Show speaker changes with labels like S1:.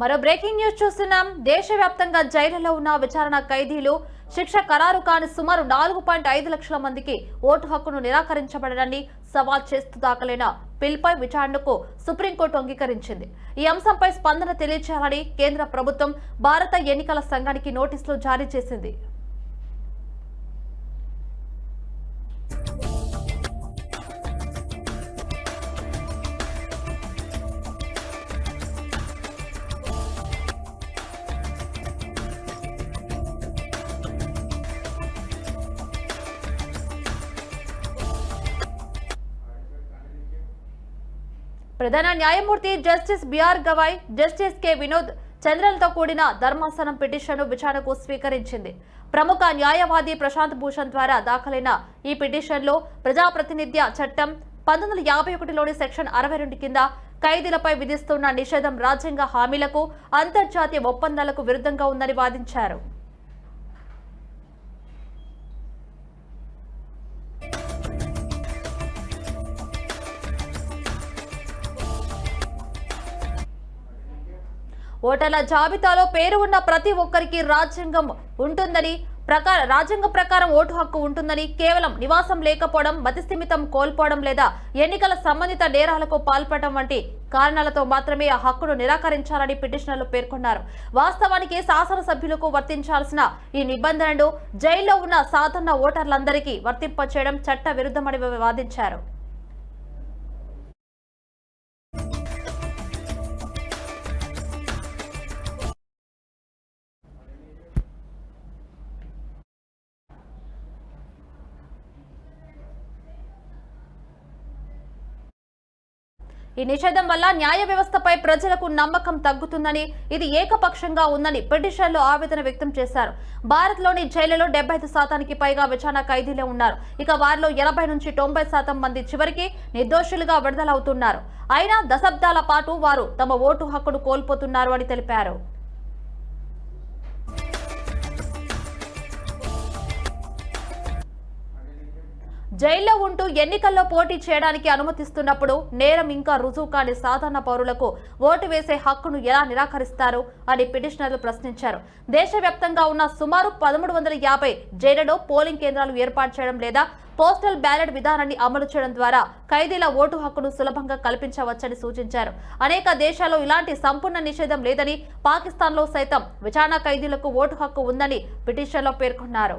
S1: మరో breaking news చూస్తున్నాం. దేశవ్యాప్తంగా జైళ్ళలో ఉన్న విచారణ ఖైదీలు శిక్ష ఖరారు కాని సుమారు నాలుగు పాయింట్ ఐదు లక్షల మందికి ఓటు హక్కును నిరాకరించబడడాన్ని సవాల్ చేస్తూ దాఖలైన పిల్పై విచారణకు సుప్రీంకోర్టు అంగీకరించింది. ఈ అంశంపై స్పందన తెలియచేయాలని కేంద్ర ప్రభుత్వం భారత ఎన్నికల సంఘానికి నోటీసులు జారీ చేసింది. ప్రధాన న్యాయమూర్తి justice BR Gavai justice K Vinod చంద్రన్తో కూడిన ధర్మాసనం పిటిషన్ను విచారణకు స్వీకరించింది. ప్రముఖ న్యాయవాది ప్రశాంత్ భూషణ్ ద్వారా దాఖలైన ఈ పిటిషన్లో ప్రజాప్రతినిధ్య చట్టం పంతొమ్మిది వందల యాభై ఒకటిలోని సెక్షన్ అరవై రెండు కింద ఖైదీలపై విధిస్తున్న నిషేధం రాజ్యాంగ హామీలకు అంతర్జాతీయ ఒప్పందాలకు విరుద్ధంగా ఉందని వాదించారు. ఓటర్ల జాబితాలో పేరు ఉన్న ప్రతి ఒక్కరికి రాజ్యాంగం ఉంటుందని ప్రకార రాజ్యాంగ ప్రకారం ఓటు హక్కు ఉంటుందని కేవలం నివాసం లేకపోవడం మతిస్థిమితం కోల్పోవడం లేదా ఎన్నికల సంబంధిత నేరాలకు పాల్పడటం వంటి కారణాలతో మాత్రమే ఆ హక్కును నిరాకరించాలని పిటిషనర్లు పేర్కొన్నారు. వాస్తవానికి శాసనసభ్యులకు వర్తించాల్సిన ఈ నిబంధనలు జైల్లో ఉన్న సాధారణ ఓటర్లందరికీ వర్తింపచేయడం చట్ట విరుద్ధమని వాదించారు. ఈ నిషేధం వల్ల న్యాయ వ్యవస్థపై ప్రజలకు నమ్మకం తగ్గుతుందని ఇది ఏకపక్షంగా ఉందని పిటిషన్లో ఆవేదన వ్యక్తం చేశారు. భారత్లోని జైళ్ళలో డెబ్బై ఐదు శాతానికి పైగా విచారణ ఖైదీలే ఉన్నారు. ఇక వారిలో ఎనభై నుంచి తొంభై శాతం మంది చివరికి నిర్దోషులుగా విడుదలవుతున్నారు. అయినా దశాబ్దాల పాటు వారు తమ ఓటు హక్కును కోల్పోతున్నారు అని తెలిపారు. జైల్లో ఉంటూ ఎన్నికల్లో పోటీ చేయడానికి అనుమతిస్తున్నప్పుడు నేరం ఇంకా రుజువు కాని సాధారణ పౌరులకు ఓటు వేసే హక్కును ఎలా నిరాకరిస్తారు అని పిటిషనర్లు ప్రశ్నించారు. దేశవ్యాప్తంగా ఉన్న సుమారు పదమూడు వందల యాభై జైళ్ళలో పోలింగ్ కేంద్రాలు ఏర్పాటు చేయడం లేదా పోస్టల్ బ్యాలెట్ విధానాన్ని అమలు చేయడం ద్వారా ఖైదీల ఓటు హక్కును సులభంగా కల్పించవచ్చని సూచించారు. అనేక దేశాల్లో ఇలాంటి సంపూర్ణ నిషేధం లేదని పాకిస్తాన్లో సైతం విచారణ ఖైదీలకు ఓటు హక్కు ఉందని పిటిషన్లో పేర్కొన్నారు.